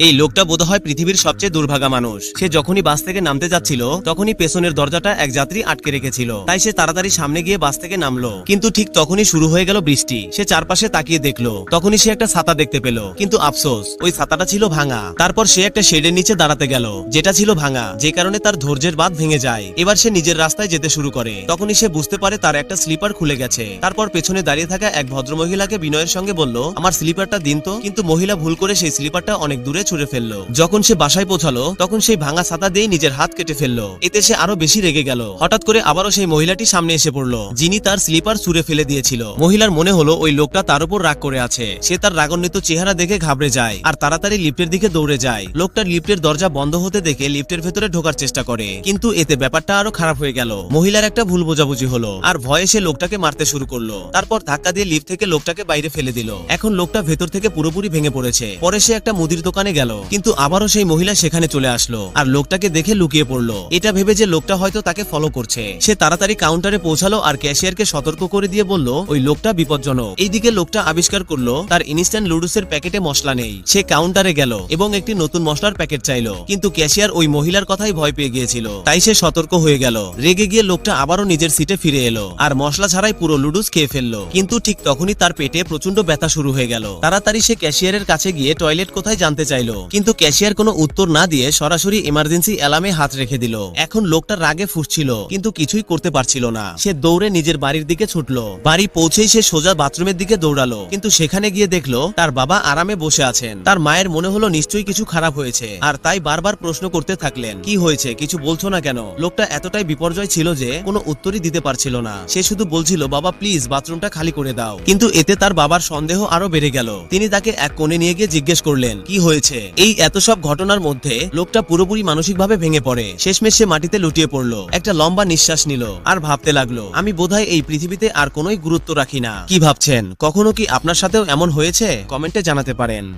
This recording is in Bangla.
এই লোকটা বোধহয় পৃথিবীর সবচেয়ে দুর্ভাগা মানুষ। সে যখনই বাস থেকে নামতে যাচ্ছিল, তখনই পেছনের দরজাটা এক যাত্রী আটকে রেখেছিল। তাই সে তাড়াতাড়ি সামনে গিয়ে বাস থেকে নামলো। কিন্তু ঠিক তখনই শুরু হয়ে গেল বৃষ্টি। সে চারপাশে তাকিয়ে দেখল। তখনই সে একটা ছাতা দেখতে পেল। কিন্তু আফসোস, ওই ছাতাটা ছিল ভাঙা। তারপর সে একটা শেডের নিচে দাঁড়াতে গেল, যেটা ছিল ভাঙা, যে কারণে তার ধৈর্যের বাঁধ ভেঙে যায়। এবার সে নিজের রাস্তায় যেতে শুরু করে। তখনই সে বুঝতে পারে তার একটা স্লিপার খুলে গেছে। তারপর পেছনে দাঁড়িয়ে থাকা এক ভদ্রমহিলাকে বিনয়ের সঙ্গে বলল, আমার স্লিপারটা দিন তো। কিন্তু মহিলা ভুল করে সেই স্লিপারটা অনেক দূরে ছুড়ে ফেলল। যখন সে বাসায় পৌঁছালো, তখন সেই ভাঙা ছাতা দিয়ে নিজের হাত কেটে ফেলল। এতে সে আরও বেশি রেগে গেল। হঠাৎ করে আবারও সেই মহিলাটি সামনে এসে পড়ল, যিনি তার স্লিপার ছুঁড়ে ফেলে দিয়েছিল। মহিলার মনে হলো, ওই লোকটা তার উপর রাগ করে আছে। সে তার রাগান্বিত চেহারা দেখে ঘাবড়ে যায়, আর তাড়াতাড়ি লিফটের দিকে দৌড়ে যায়। লোকটার লিফটের দরজা বন্ধ হতে দেখে লিফটের ভেতরে ঢোকার চেষ্টা করে, কিন্তু এতে ব্যাপারটা আরও খারাপ হয়ে গেল। মহিলার একটা ভুল বোঝাবুঝি হলো, আর ভয়ে সে লোকটাকে মারতে শুরু করল। তারপর ধাক্কা দিয়ে লিফট থেকে লোকটাকে বাইরে ফেলে দিল। এখন লোকটা ভেতর থেকে পুরোপুরি ভেঙে পড়েছে। পরে সে একটা মুদির দোকানে গেল। কিন্তু আবারও সেই মহিলা সেখানে চলে আসলো আর লোকটাকে দেখে লুকিয়ে পড়ল। এটা ভেবে যে লোকটা হয়তো তাকে ফলো করছে। সে তাড়াতাড়ি কাউন্টারে পৌঁছালো আর ক্যাশিয়ারকে সতর্ক করে দিয়ে বলল, ওই লোকটা বিপজ্জনক। এইদিকে লোকটা আবিষ্কার করল, তার ইনস্ট্যান্ট লুডুসের প্যাকেটে মশলা নেই। সে কাউন্টারে গেল এবং একটি নতুন মশলার প্যাকেট চাইলো। কিন্তু ক্যাশিয়ার ওই মহিলার কথাই ভয় পেয়ে গিয়েছিল। তাই সে সতর্ক হয়ে গেল। রেগে গিয়ে লোকটা আবারও নিজের সিটে ফিরে এলো আর মশলা ছাড়াই পুরো লুডুস খেয়ে ফেলল। কিন্তু ঠিক তখনই তার পেটে প্রচণ্ড ব্যথা শুরু হয়ে গেল। তাড়াতাড়ি সে ক্যাশিয়ারের কাছে গিয়ে টয়লেট কোথায় জানতে চাইলো? কিন্তু ক্যাশিয়ার কোনো উত্তর না দিয়ে সরাসরি ইমার্জেন্সি অ্যালার্মে হাত রেখে দিল। এখন লোকটা রাগে ফুসছিল, কিন্তু কিছুই করতে পারছিল না। সে দৌড়ে নিজের বাড়ির দিকে ছুটলো। বাড়ি পৌঁছেই সে সোজা বাথরুমের দিকে দৌড়ালো। কিন্তু সেখানে গিয়ে দেখল, তার বাবা আরামে বসে আছেন। তার মায়ের মনে হলো নিশ্চয়ই কিছু খারাপ হয়েছে। আর তাই বারবার প্রশ্ন করতে থাকলেন, কি হয়েছে? কিছু বলছো না কেন? লোকটা এতটাই বিপর্যয় ছিল যে, কোনো উত্তরই দিতে পারছিল না। সে শুধু বলছিল, বাবা প্লিজ বাথরুমটা খালি করে দাও। কিন্তু এতে তার বাবার সন্দেহ আরও বেড়ে গেল। তিনি তাকে এক কোণে নিয়ে গিয়ে জিজ্ঞেস করলেন, কি হয়েছে? এই এত সব ঘটনার মধ্যে লোকটা পুরোপুরি মানসিকভাবে ভেঙে পড়ে। শেষমেশ সে মাটিতে লুটিয়ে পড়ল। একটা লম্বা নিঃশ্বাস নিল আর ভাবতে লাগল, আমি বোধহয় এই পৃথিবীতে আর কোনোই গুরুত্ব রাখি না। কি ভাবছেন? কখনো কি আপনার সাথেও এমন হয়েছে? কমেন্টে জানাতে পারেন।